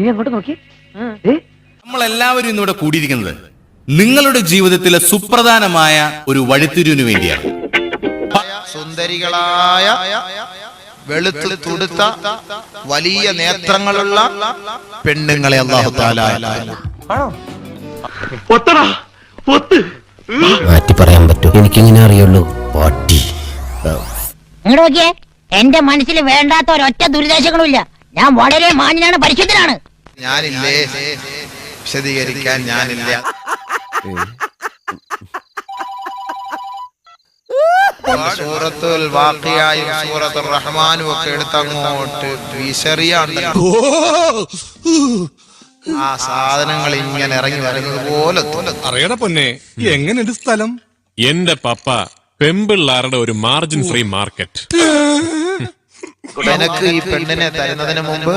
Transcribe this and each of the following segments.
നീ അങ്ങോട്ട് നോക്കി. നമ്മൾ എല്ലാവരും ഇന്നിവിടെ കൂടിയിരിക്കുന്നത് നിങ്ങളുടെ ജീവിതത്തിലെ സുപ്രധാനമായ ഒരു വഴിത്തിരിവിനു വേണ്ടിയാണ്. സുന്ദരികളായ വെളുത്ത് തുടുത്ത വലിയ നേത്രങ്ങളുള്ള പെണ്ണുങ്ങളെ അള്ളാഹു മാറ്റി പറയാൻ പറ്റും. എനിക്കിങ്ങനെ അറിയുള്ളൂ. പാട്ടി. എന്റെ മനസ്സിൽ വേണ്ടാത്ത ഒരൊറ്റ ദുരിതാശങ്ങളും ഇല്ല ഞാൻ വളരെ മാന്യനാണ് പരിശുദ്ധനാണ്. ഞാനില്ലേ? വിശദീകരിക്കാൻ ഞാനില്ല. സൂറത്തുൽ വാക്കിയായും സൂറത്തുൽ റഹ്മാനും ഒക്കെ എടുത്ത് അങ്ങോട്ട് വിശറിയാണ് ആ സാധനങ്ങൾ ഇങ്ങനെ ഇറങ്ങി വരുന്നത് പോലെ അറിയണ അറിയട പൊന്നെ എങ്ങനെയുണ്ട് സ്ഥലം? എന്റെ പപ്പ പെമ്പിള്ളാരുടെ ഒരു മാർജിൻ ഫ്രീ മാർക്കറ്റ് എനിക്ക് ഈ പെണ്ണിനെ തരുന്നതിന് മുമ്പ്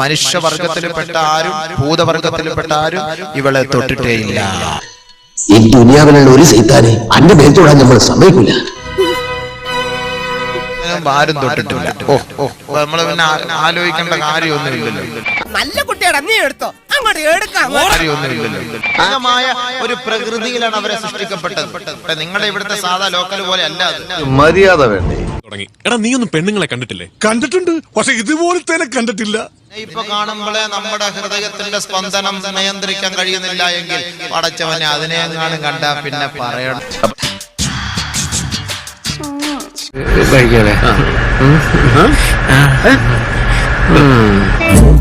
മനുഷ്യവർഗത്തിൽപ്പെട്ട ആരും ഭൂതവർഗത്തിൽപ്പെട്ട ആരും ഇവളെ തൊട്ടിട്ടേയില്ല. ഈ ദുനിയാവിലുള്ള ഒരു സൈത്താനെ അന്റെ മേത്തോടാൻ നമ്മൾ സമ്മതിക്കില്ല ആരും തൊട്ടിട്ടില്ല. ഓ ഓ നമ്മൾ പിന്നെ ആലോചിക്കേണ്ട കാര്യമൊന്നുമില്ലല്ലോ. നല്ല കുട്ടിയാടാ നീ എടുത്തോ. അങ്ങോട്ട് എടുക്കാം കാര്യമൊന്നുമില്ലല്ലോ. ഒരു പ്രകൃതിയിലാണ് അവരെ സൃഷ്ടിക്കപ്പെട്ടത്. നിങ്ങളുടെ ഇവിടുത്തെ സാധാ ലോക്കൽ പോലെ അല്ല അത്. മര്യാദ വേണ്ടേ? തുടങ്ങി. എടാ നീ ഒന്നും പെണ്ണുങ്ങളെ കണ്ടിട്ടില്ലേ? കണ്ടിട്ടുണ്ട്. പക്ഷെ ഇതുപോലത്തെ കണ്ടിട്ടില്ല. ഇപ്പൊ കാണുമ്പോളെ നമ്മുടെ ഹൃദയത്തിന്റെ സ്പന്ദനം നിയന്ത്രിക്കാൻ കഴിയുന്നില്ല എങ്കിൽ പടച്ചവനെ അതിനെ എങ്ങാനും കണ്ടാ പിന്നെ പറയണം.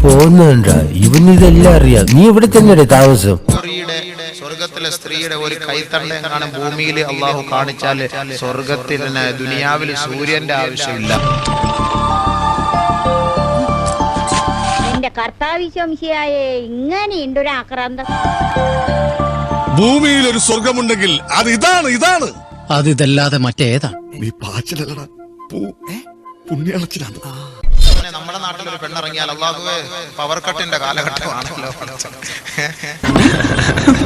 പോകുന്നുണ്ടോ ഇവനിതെല്ലാം അറിയാം. നീ ഇവിടെ തന്നെ താമസം? സ്വർഗത്തിലെ സ്ത്രീയുടെ ഒരു കൈത്തണ്ട എങ്ങാനും ഭൂമിയിൽ അള്ളാഹു കാണിച്ചാൽ സ്വർഗത്തിന് ദുനിയാവിൽ സൂര്യന്റെ ആവശ്യമില്ല. എന്റെ കർത്താവിശംശിയായേ ഇങ്ങനെയുണ്ട് ഒരു ആക്രാന്തം. ഭൂമിയിൽ ഒരു സ്വർഗമുണ്ടെങ്കിൽ അത് ഇതാണ് ഇതാണ്. അത് ഇതല്ലാതെ മറ്റേതാ? നീ പാച്ചിലല്ലടാ. പൂ പുണ്യാളച്ചിലാണ് നമ്മുടെ നാട്ടിൽ ഒരു പെണ്ണിറങ്ങിയാൽ അള്ളാഹു പവർ കട്ടിന്റെ കാലഘട്ടമാണല്ലോ.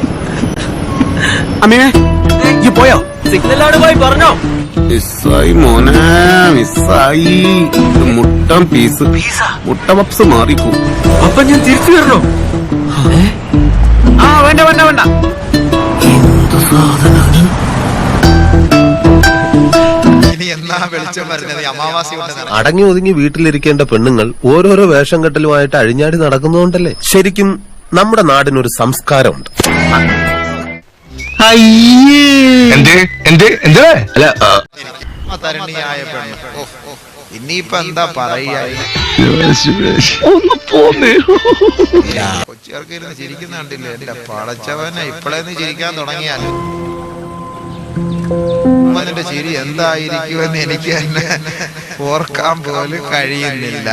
അമ്മേ ഈ പോയോ? സിഗ്നലാണ് പോയി പറഞ്ഞോ. മിസ്സായി മോനെ മിസ്സായി. മുട്ട മുട്ടം പീസ് മുട്ട പപ്സ് മാറിക്കൂ അപ്പൊ ഞാൻ തിരിച്ചു വരണോ? ആ വേണ്ട വേണ്ട വേണ്ട. അടങ്ങി ഒതുങ്ങി വീട്ടിലിരിക്കേണ്ട പെണ്ണുങ്ങൾ ഓരോരോ വേഷം കെട്ടലുമായിട്ട് അഴിഞ്ഞാടി നടക്കുന്നതുകൊണ്ടല്ലേ? ശരിക്കും നമ്മുടെ നാടിനൊരു സംസ്കാരമുണ്ട്. ഇനിയിപ്പൊ എന്താ പറയാ ഒന്ന് പോന്നേ. കൊച്ചിയർക്ക് ഇരുന്ന് ചിരിക്കുന്ന കണ്ടില്ലേ? എന്റെ പടച്ചവനെ ഇപ്പോഴേന്ന് ചിരിക്കാൻ തുടങ്ങിയാൽ അതിന്റെ ചിരി എന്തായിരിക്കുമെന്ന് എനിക്ക് തന്നെ ഓർക്കാൻ പോലും കഴിയുന്നില്ല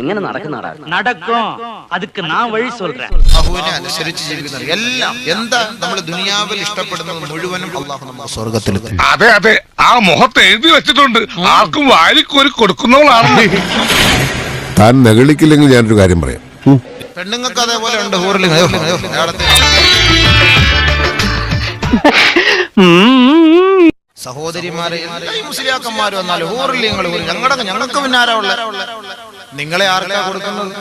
എങ്ങനെ നടക്കുന്നടാ നടക്കും അതുക്ക് ഞാൻ വഴി சொல்றேன் അഹുവിനെ അനുസരിച്ച് ജീവിക്കുന്നത് എല്ലാം എന്താ നമ്മൾ ദുനിയാവിൽ ഇഷ്ടപ്പെടുന്നത് മുഴുവനും അള്ളാഹു നമ്മൾ സ്വർഗത്തിലെത്തി അതെ അതെ ആ മുഖത്ത് എഴുതി വെച്ചിട്ടുണ്ട് ആർക്കും വാരിക്കോരി കൊടുക്കുന്നവളാണ് താൻ നെകളിക്കില്ലെങ്കിൽ ഞാനൊരു കാര്യം പറയാം പെണ്ണുങ്ങൾക്ക് അതേപോലെ ഉണ്ട് ഹൂറിൽ സഹോദരിമാരെ ഈ മുസ്ലിയാക്കന്മാർ ഹൂറിൽ നിങ്ങൾ ഞങ്ങളുടെ ഞങ്ങൾക്ക് പിന്നാരാ ഉള്ള നിങ്ങളെ ആർക്കാ കൊടുക്കുന്നത്?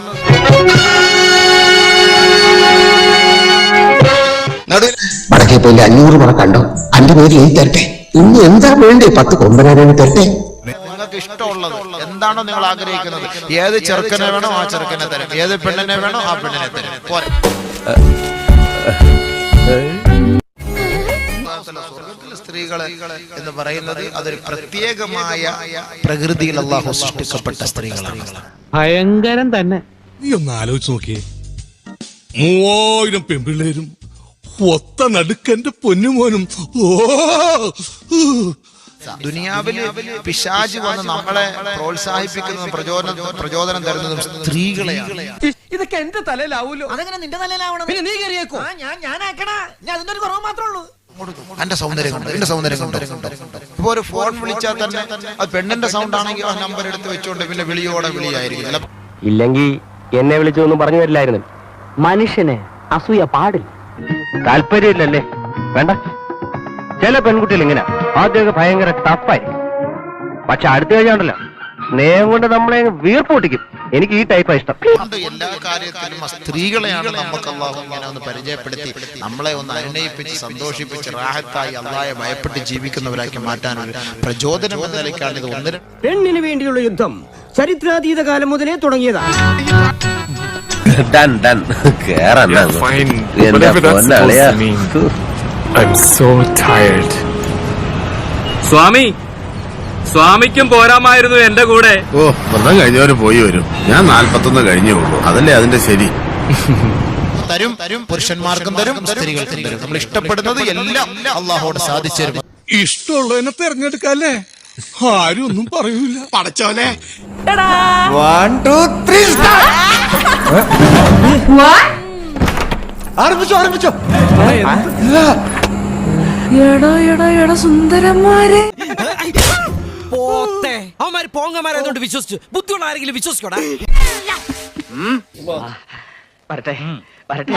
വടക്കേ അഞ്ഞൂറ് പറ കണ്ടോ? അന്റെ പേര് എഴുതി തരട്ടെ. ഇനി എന്താ വേണ്ടേ? പത്ത് കൊമ്പനാരാണ് തരട്ടെ. നിങ്ങൾക്ക് ഇഷ്ടമുള്ളത് എന്താണോ നിങ്ങൾ ആഗ്രഹിക്കുന്നത്. ഏത് ചെറുക്കനെ വേണോ ആ ചെറുക്കനെ തരും. ഏത് പെണ്ണിനെ വേണോ ആ പെണ്ണിനെ തരും. പോരെ. സ്ത്രീകൾ എന്ന് പറയുന്നത് അതൊരു പ്രത്യേകമായ പ്രകൃതിയിൽ അള്ളാഹു സൃഷ്ടിക്കപ്പെട്ട സ്ത്രീകളാണ്. ഭയങ്കരം തന്നെ. നീ ഒന്ന് ആലോചിച്ച് നോക്കിയേ. മൂവായിരം പെമ്പിള്ളേരും ഒത്ത നടുക്കന്റെ പൊന്നുമോനും. ഓ! ദുനിയാവിൽ പിശാജ് വന്ന് നമ്മളെ പ്രോത്സാഹിപ്പിക്കുന്നതും പ്രചോദനം പ്രചോദനം തരുന്നതും സ്ത്രീകളെയാണ്. ഇതൊക്കെ എന്റെ തലയിലാവൂലോ? അതെങ്ങനെ നിന്റെ തലയിലാവണം? പിന്നെ നീ കയറിയേക്കോ? ഞാൻ ഞാൻ ആക്കണ ഞാൻ അതിന്റെ ഒരു കുറവ് മാത്രമേ ഉള്ളൂ. എന്റെ സൗന്ദര്യം കൊണ്ട് എന്റെ സൗന്ദര്യം കൊണ്ട് ഇപ്പൊ ഒരു ഫോൺ വിളിച്ചാൽ തന്നെ അത് പെണ്ണിന്റെ സൗണ്ട് ആണെങ്കിൽ ആ നമ്പർ എടുത്ത് വെച്ചോണ്ട് പിന്നെ വിളിയോടെ വിളിയായിരിക്കും. ഇല്ലെങ്കിൽ എന്നെ വിളിച്ചൊന്നും പറഞ്ഞു വരില്ലായിരുന്നു. മനുഷ്യന് അസൂയ പാടില്ല. താല്പര്യമില്ലല്ലേ? വേണ്ട. ചില പെൺകുട്ടികൾ ഇങ്ങനെ. ആദ്യമൊക്കെ ഭയങ്കര ടഫായിരിക്കും പക്ഷെ അടുത്ത് കഴിഞ്ഞാണ്ടല്ലോ. സ്നേഹം കൊണ്ട് നമ്മളെ അങ്ങ് വീർപ്പ് പൊട്ടിക്കും. എനിക്ക് ഈ ടൈപ്പാ ഇഷ്ടം. കൊണ്ട് എല്ലാ കാര്യത്തിലും സ്ത്രീകളെയാണ് നമുക്ക് അള്ളാഹു ഇങ്ങനെ ഒന്ന് പരിചയപ്പെടുത്തി. നമ്മളെ ഒന്ന് അനുനയിപ്പിച്ച് സന്തോഷിപ്പിച്ച് റാഹത്തായി അള്ളാഹെ ഭയപ്പെട്ട് ജീവിക്കുന്നവരാക്കി മാറ്റാനുള്ള ഒരു പ്രചോദനം എന്ന നിലയ്ക്കാണ് ഇത് ഒന്ന് പെണ്ണിന് വേണ്ടിയുള്ള യുദ്ധം ചരിത്രാതീത കാലം മുതലേ തുടങ്ങിയതാണ്. Done done. സ്വാമി സ്വാമിക്കും പോരാമായിരുന്നു എന്റെ കൂടെ. ഓ ഒന്നും കഴിഞ്ഞവര് പോയി വരും. ഞാൻ നാൽപ്പത്തൊന്ന് കഴിഞ്ഞേ ഉള്ളൂ. അതല്ലേ അതിന്റെ ശരി? തരും തരും. പുരുഷന്മാർക്കും തരും സ്ത്രീകൾക്കും തരും. നമ്മൾ ഇഷ്ടപ്പെടുന്നത് എല്ലാം അള്ളാഹോട് സാധിച്ചു ഇഷ്ടമുള്ളതിനെ തെരഞ്ഞെടുക്കല്ലേ? ആരും ഒന്നും പറയൂല. പടച്ചോനെ. ആരംഭിച്ചോ ആരംഭിച്ചോ. എടാ എടാ എടാ സുന്ദരന്മാരെ. അവന്മാര് പോങ്ങമാരായതുകൊണ്ട് വിശ്വസിച്ചു. ബുദ്ധിയുള്ള ആരെങ്കിലും വിശ്വസിക്കോടാ വരട്ടെ. വരട്ടെ.